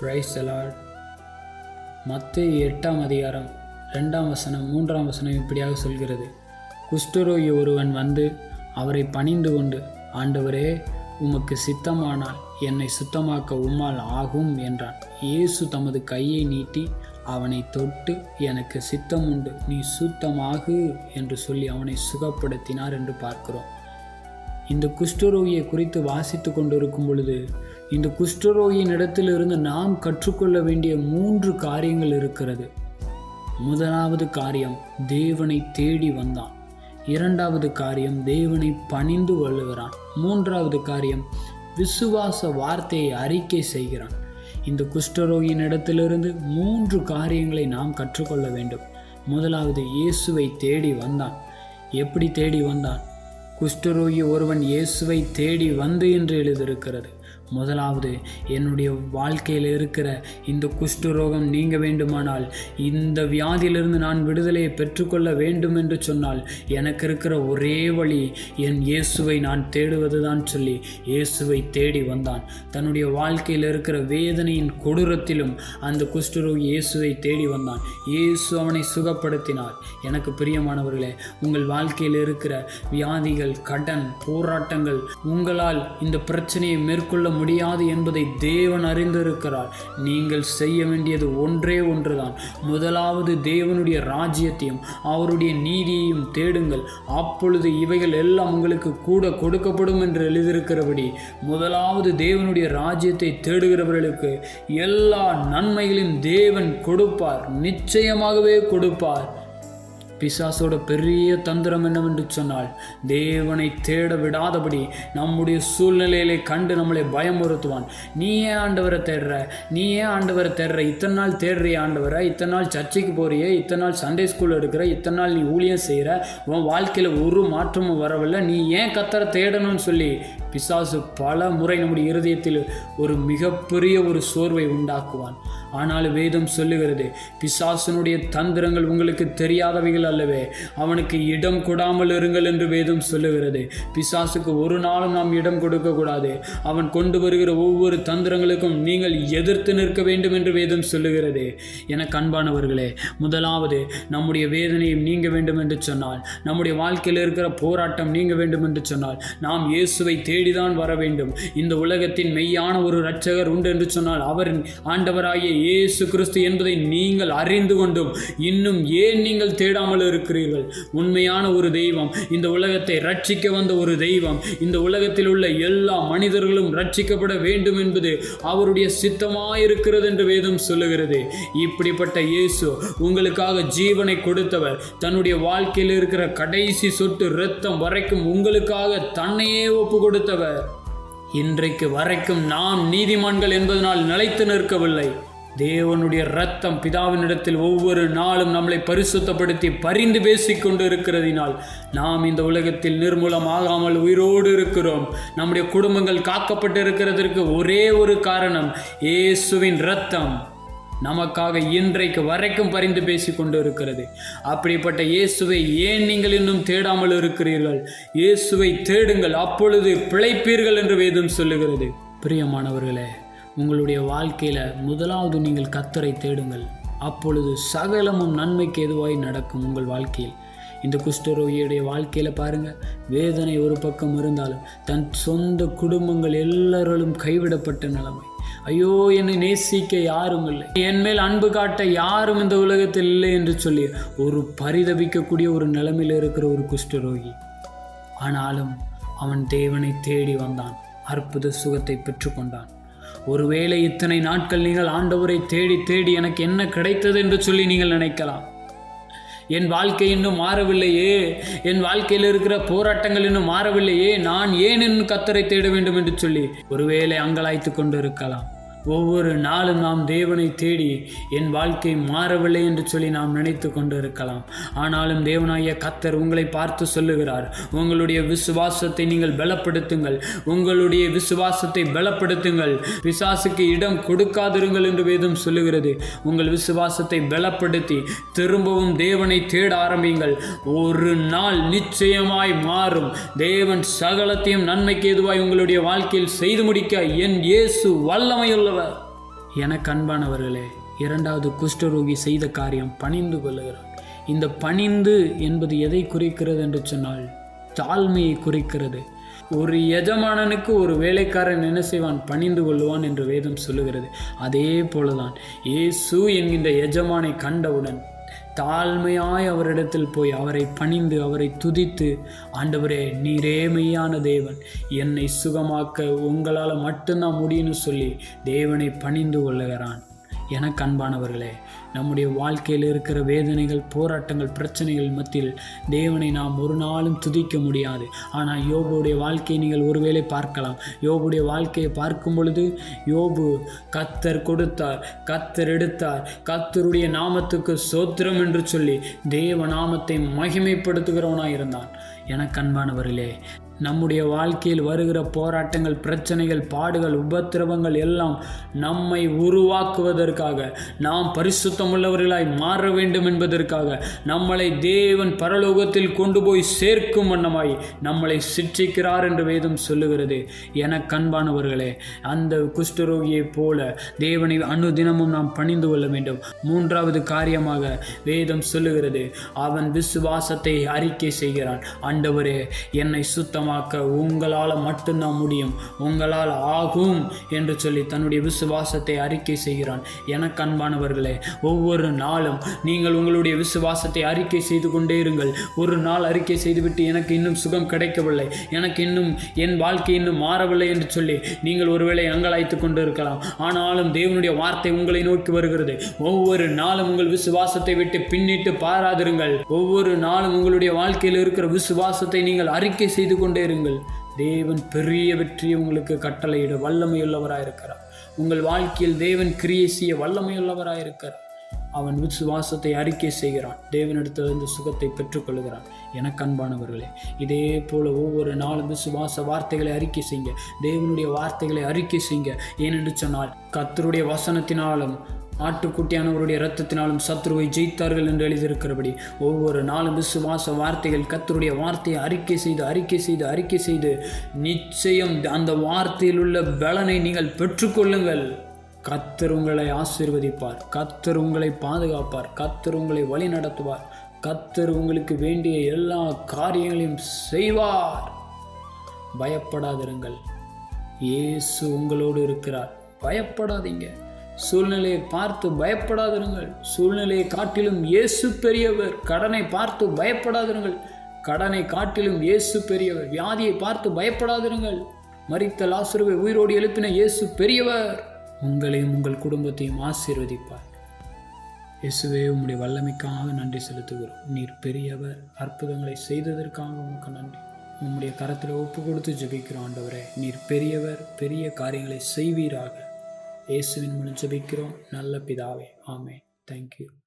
Price allot மத்திய எட்டாம் அதிகாரம் ரெண்டாம் வசனம் மூன்றாம் வசனம் இப்படியாக சொல்கிறது. குஷ்டரோகி ஒருவன் வந்து அவரை பணிந்து கொண்டு ஆண்டவரே உமக்கு சித்தமானால் என்னை சுத்தமாக்க உம்மால் ஆகும் என்றான். இயேசு தமது கையை நீட்டி அவனை தொட்டு எனக்கு சித்தம் உண்டு நீ சுத்தமாகு என்று சொல்லி அவனை சுகப்படுத்தினார் என்று பார்க்கிறோம். இந்த குஷ்டரோகியை குறித்து வாசித்து கொண்டிருக்கும் பொழுது இந்த குஷ்டரோகியின் இடத்திலிருந்து நாம் கற்றுக்கொள்ள வேண்டிய மூன்று காரியங்கள் இருக்கிறது. முதலாவது காரியம் தேவனை தேடி வந்தான். இரண்டாவது காரியம் தேவனை பணிந்து கொள்ளுகிறான் மூன்றாவது காரியம் விசுவாச வார்த்தையை அறிக்கை செய்கிறான். இந்த குஷ்டரோகியின் இடத்திலிருந்து மூன்று காரியங்களை நாம் கற்றுக்கொள்ள வேண்டும். முதலாவது இயேசுவை தேடி வந்தான். எப்படி தேடி வந்தான்? குஷ்டரோகி ஒருவன் இயேசுவை தேடி வந்து என்று எழுதியிருக்கிறது. முதலாவது என்னுடைய வாழ்க்கையில் இருக்கிற இந்த குஷ்டரோகம் நீங்க வேண்டுமானால் இந்த வியாதியிலிருந்து நான் விடுதலையை பெற்றுக்கொள்ள வேண்டும் என்று சொன்னால் எனக்கு இருக்கிற ஒரே வழி என் இயேசுவை நான் தேடுவதுதான் சொல்லி இயேசுவை தேடி வந்தான். தன்னுடைய வாழ்க்கையில் இருக்கிற வேதனையின் கொடூரத்திலும் அந்த குஷ்டரோகி இயேசுவை தேடி வந்தான். இயேசு அவனை சுகப்படுத்தினார். எனக்கு பிரியமானவர்களே உங்கள் வாழ்க்கையில் இருக்கிற வியாதிகள் கடன் போராட்டங்கள் உங்களால் இந்த பிரச்சனையை மேற்கொள்ள முடியாது என்பதை தேவன் அறிந்திருக்கிறார். நீங்கள் செய்ய வேண்டியது ஒன்றே ஒன்றுதான். முதலாவது தேவனுடைய ராஜ்யத்தையும் அவருடைய நீதியையும் தேடுங்கள். அப்பொழுது இவைகள் எல்லாம் உங்களுக்கு கூட கொடுக்கப்படும் என்று எழுதியிருக்கிறபடி முதலாவது தேவனுடைய ராஜ்யத்தை தேடுகிறவர்களுக்கு எல்லா நன்மைகளையும் தேவன் கொடுப்பார். நிச்சயமாகவே கொடுப்பார். பிசாசோட பெரிய தந்திரம் என்னவென்று சொன்னால் தேவனை தேட விடாதபடி நம்முடைய சூழ்நிலையிலே கண்டு நம்மளை பயமுறுத்துவான். நீ ஏன் ஆண்டவரை தேடுற நீ ஏன் ஆண்டவரை தேடுற. இத்தனை நாள் தேடுறிய ஆண்டவரை இத்தனை நாள் சர்ச்சைக்கு போகிறிய இத்தனை நாள் சண்டே ஸ்கூல் எடுக்கிற இத்தனை நாள் நீ ஊழியம் செய்கிற உன் வாழ்க்கையில் ஒரு மாற்றமும் வரவில்லை. நீ ஏன் கத்தரை தேடணும்னு சொல்லி பிசாசு பல முறை நம்முடைய இருதயத்தில் ஒரு மிகப்பெரிய ஒரு சோர்வை உண்டாக்குவான். ஆனால் வேதம் சொல்லுகிறது பிசாசனுடைய தந்திரங்கள் உங்களுக்கு தெரியாதவைகள் அல்லவே அவனுக்கு இடம் கொடாமல் இருங்கள் என்று வேதம் சொல்லுகிறது. பிசாசுக்கு ஒரு நாளும் நாம் இடம் கொடுக்கக்கூடாது அவன் கொண்டு வருகிற ஒவ்வொரு தந்திரங்களுக்கும் நீங்கள் எதிர்த்து நிற்க வேண்டும் என்று வேதம் சொல்லுகிறது. என கண்பானவர்களே முதலாவது நம்முடைய வேதனையும் நீங்க வேண்டும் என்று சொன்னால் நம்முடைய வாழ்க்கையில் இருக்கிற போராட்டம் நீங்க வேண்டும் என்று சொன்னால் நாம் இயேசுவை தேடிதான் வர வேண்டும். இந்த உலகத்தின் மெய்யான ஒரு இரட்சகர் உண்டு என்று சொன்னால் அவர் ஆண்டவராகிய இயேசு கிறிஸ்து என்பதை நீங்கள் அறிந்து கொண்டும் இன்னும் ஏன் நீங்கள் தேடாமல் இருக்கிறீர்கள்? உண்மையான ஒரு தெய்வம் இந்த உலகத்தை ரட்சிக்க வந்த ஒரு தெய்வம் இந்த உலகத்தில் உள்ள எல்லா மனிதர்களும் ரட்சிக்கப்பட வேண்டும் என்பது அவருடைய சித்தமாயிருக்கிறது என்று வேதம் சொல்லுகிறது. இப்படிப்பட்ட இயேசு உங்களுக்காக ஜீவனை கொடுத்தவர் தன்னுடைய வாழ்க்கையில் இருக்கிற கடைசி சொட்டு இரத்தம் வரைக்கும் உங்களுக்காக தன்னையே ஒப்பு கொடுத்தவர் இன்றைக்கு வரைக்கும் நாம் நீதிமான்கள் என்பதனால் நிலைத்து நிற்கவில்லை. தேவனுடைய ரத்தம் பிதாவினிடத்தில் ஒவ்வொரு நாளும் நம்மளை பரிசுத்தப்படுத்தி பரிந்து பேசிக்கொண்டு இருக்கிறதினால் நாம் இந்த உலகத்தில் நிர்மூலம் ஆகாமல் உயிரோடு இருக்கிறோம். நம்முடைய குடும்பங்கள் காக்கப்பட்டு இருக்கிறதற்கு ஒரே ஒரு காரணம் இயேசுவின் ரத்தம் நமக்காக இன்றைக்கு வரைக்கும் பரிந்து பேசி கொண்டு இருக்கிறது அப்படிப்பட்ட இயேசுவை ஏன் நீங்கள் இன்னும் தேடாமல் இருக்கிறீர்கள்? இயேசுவை தேடுங்கள் அப்பொழுது பிழைப்பீர்கள் என்று வேதம் சொல்லுகிறது. பிரியமானவர்களே உங்களுடைய வாழ்க்கையில் முதலாவது நீங்கள் கத்தரை தேடுங்கள். அப்பொழுது சகலமும் நன்மைக்கு எதுவாய் நடக்கும் உங்கள் வாழ்க்கையில். இந்த குஷ்டரோகியுடைய வாழ்க்கையில் பாருங்கள் வேதனை ஒரு பக்கம் இருந்தாலும் தன் சொந்த குடும்பங்கள் எல்லாரும் கைவிடப்பட்ட நிலைமை. ஐயோ என்னை நேசிக்க யாரும் இல்லை. என் மேல் அன்பு காட்ட யாரும் இந்த உலகத்தில் இல்லை என்று சொல்லி ஒரு பரிதபிக்கக்கூடிய ஒரு நிலைமையில் இருக்கிற ஒரு குஷ்டரோகி. ஆனாலும் அவன் தேவனை தேடி வந்தான். அற்புத சுகத்தை பெற்றுக்கொண்டான். ஒருவேளை இத்தனை நாட்கள் நீங்கள் ஆண்டவரை தேடி தேடி எனக்கு என்ன கிடைத்தது என்று சொல்லி நீங்கள் நினைக்கலாம். என் வாழ்க்கை இன்னும் மாறவில்லையே. என் வாழ்க்கையில் இருக்கிற போராட்டங்கள் இன்னும் மாறவில்லையே. நான் ஏன் என் கத்தரை தேட வேண்டும் என்று சொல்லி ஒருவேளை அங்கலாய்த்து கொண்டு இருக்கலாம். ஒவ்வொரு நாளும் நாம் தேவனை தேடி என் வாழ்க்கை மாறவில்லை என்று சொல்லி நாம் நினைத்து கொண்டு இருக்கலாம் ஆனாலும் தேவனாகிய கத்தர் உங்களை பார்த்து சொல்லுகிறார் உங்களுடைய விசுவாசத்தை நீங்கள் பலப்படுத்துங்கள். உங்களுடைய விசுவாசத்தை பலப்படுத்துங்கள். பிசாசுக்கு இடம் கொடுக்காதிருங்கள் என்று வேதம் சொல்லுகிறது. உங்கள் விசுவாசத்தை பலப்படுத்தி திரும்பவும் தேவனை தேட ஆரம்பிங்கள் ஒரு நாள் நிச்சயமாய் மாறும். தேவன் சகலத்தையும் நன்மைக்கு எதுவாய் உங்களுடைய வாழ்க்கையில் செய்து முடிக்க என் இயேசு வல்லமையுள்ளவர். எனக்கு அன்பானவர்களே இரண்டாவது குஷ்டரோகி செய்த காரியம் பணிந்து கொள்ளுகிறார் இந்த பணிந்து என்பது எதை குறிக்கிறது என்று சொன்னால் தாழ்மையை குறிக்கிறது. ஒரு எஜமானனுக்கு ஒரு வேலைக்காரன் என்ன செய்வான்? பணிந்து கொள்வான் என்று வேதம் சொல்லுகிறது. அதே போலதான் இயேசு என்கின்ற எஜமானை கண்டவுடன் தாழ்மையாய் அவரிடத்தில் போய் அவரை பணிந்து அவரை துதித்து ஆண்டவரே நீரே மெய்யான தேவன். என்னை சுகமாக்க உங்களால் மட்டும்தான் முடியும்னு சொல்லி தேவனை பணிந்து கொள்ளுகிறான். எனக்கு அன்பானவர்களே நம்முடைய வாழ்க்கையில் இருக்கிற வேதனைகள் போராட்டங்கள் பிரச்சனைகள் மத்தியில் தேவனை நாம் ஒரு நாளும் துதிக்க முடியாது. ஆனால் யோபுடைய வாழ்க்கையை நீங்கள் ஒருவேளை பார்க்கலாம். யோபுடைய வாழ்க்கையை பார்க்கும் பொழுது யோபு கத்தர் கொடுத்தார் கத்தர் எடுத்தார் கத்தருடைய நாமத்துக்கு சோத்திரம் என்று சொல்லி தேவ நாமத்தை மகிமைப்படுத்துகிறவனாக இருந்தான். எனக்கு அன்பானவர்களே நம்முடைய வாழ்க்கையில் வருகிற போராட்டங்கள் பிரச்சனைகள் பாடுகள் உபத்திரவங்கள் எல்லாம் நம்மை உருவாக்குவதற்காக நாம் பரிசுத்தமுள்ளவர்களாய் மாற வேண்டும் என்பதற்காக நம்மளை தேவன் பரலோகத்தில் கொண்டு போய் சேர்க்கும் வண்ணமாய் நம்மளை சிற்றிக்கிறார் என்று வேதம் சொல்லுகிறது. என கண்பானவர்களே அந்த குஷ்டரோகியைப் போல தேவனை அனுதினமும் நாம் பணிந்து கொள்ள வேண்டும். மூன்றாவது காரியமாக வேதம் சொல்லுகிறது அவன் விசுவாசத்தை அறிக்கை செய்கிறான். ஆண்டவரே என்னை சுத்தம் சுத்தமாக உங்களால் மட்டும்தான் முடியும். உங்களால் ஆகும் என்று சொல்லி தன்னுடைய விசுவாசத்தை அறிக்கை செய்கிறான். எனக்கு அன்பானவர்களே ஒவ்வொரு நாளும் நீங்கள் உங்களுடைய விசுவாசத்தை அறிக்கை செய்து கொண்டே இருங்கள். ஒரு நாள் அறிக்கை செய்துவிட்டு எனக்கு இன்னும் சுகம் கிடைக்கவில்லை. எனக்கு இன்னும் என் வாழ்க்கை இன்னும் மாறவில்லை என்று சொல்லி நீங்கள் ஒருவேளை அங்கலாய்த்து கொண்டு இருக்கலாம் ஆனாலும் தேவனுடைய வார்த்தை உங்களை நோக்கி வருகிறது. ஒவ்வொரு நாளும் உங்கள் விசுவாசத்தை விட்டு பின்னிட்டு பாராதிருங்கள். ஒவ்வொரு நாளும் உங்களுடைய வாழ்க்கையில் இருக்கிற விசுவாசத்தை நீங்கள் அறிக்கை செய்து கொண்டு இருங்கள் தேவன் பெரிய வெற்றியை உங்களுக்கு கட்டளையிட வல்லமையுள்ளவராயிருக்கிறார் உங்கள் வாழ்க்கையில் தேவன் கிரியை செய்ய வல்லமையுள்ளவராயிருக்கிறார் அவன் விசுவாசத்தை அறிக்கை செய்கிறான். தேவனிடத்திலிருந்து சுகத்தை பெற்றுக்கொள்கிறான். எனக்கு அன்பானவர்களே இதே போல ஒவ்வொரு நாளும் விசுவாச வார்த்தைகளை அறிக்கை செய்யுங்க. தேவனுடைய வார்த்தைகளை அறிக்கை செய்யுங்க. ஏனென்று சொன்னால் கத்தருடைய வசனத்தினாலும் ஆட்டுக்குட்டியானவருடைய இரத்தத்தினாலும் சத்ருவை ஜெயித்தார்கள் என்று எழுதியிருக்கிறபடி ஒவ்வொரு நாளும் விசுவாச வார்த்தைகள் கத்தருடைய வார்த்தையை அறிக்கை செய்து அறிக்கை செய்து அறிக்கை செய்து நிச்சயம் அந்த வார்த்தையில் உள்ள பலனை நீங்கள் பெற்றுக்கொள்ளுங்கள். கத்தர் உங்களை ஆசீர்வதிப்பார் கத்தர் உங்களை பாதுகாப்பார் கத்தர் உங்களை வழி நடத்துவார் கத்தர் உங்களுக்கு வேண்டிய எல்லா காரியங்களையும் செய்வார். பயப்படாதிருங்கள். இயேசு உங்களோடு இருக்கிறார். பயப்படாதீங்க. சூழ்நிலையை பார்த்து பயப்படாதிருங்கள். சூழ்நிலையை காட்டிலும் இயேசு பெரியவர் கடனை பார்த்து பயப்படாதிருங்கள். கடனை காட்டிலும் இயேசு பெரியவர் வியாதியை பார்த்து பயப்படாதிருங்கள். மறித்த லாசுருவை உயிரோடு எழுப்பின இயேசு பெரியவர் உங்களையும் உங்கள் குடும்பத்தையும் ஆசீர்வதிப்பார். இயேசுவே உம்முடைய வல்லமைக்காக நன்றி செலுத்துகிறோம். நீர் பெரியவர் அற்புதங்களை செய்ததற்காக உமக்கு நன்றி. உம்முடைய கரத்தில் ஒப்பு கொடுத்து ஜெபிக்கிறோம் ஆண்டவரே. நீர் பெரியவர் பெரிய காரியங்களை செய்வீராக. இயேசுவின் மூலம் ஜெபிக்கிறோம். நல்ல பிதாவே. ஆமே தேங்க்யூ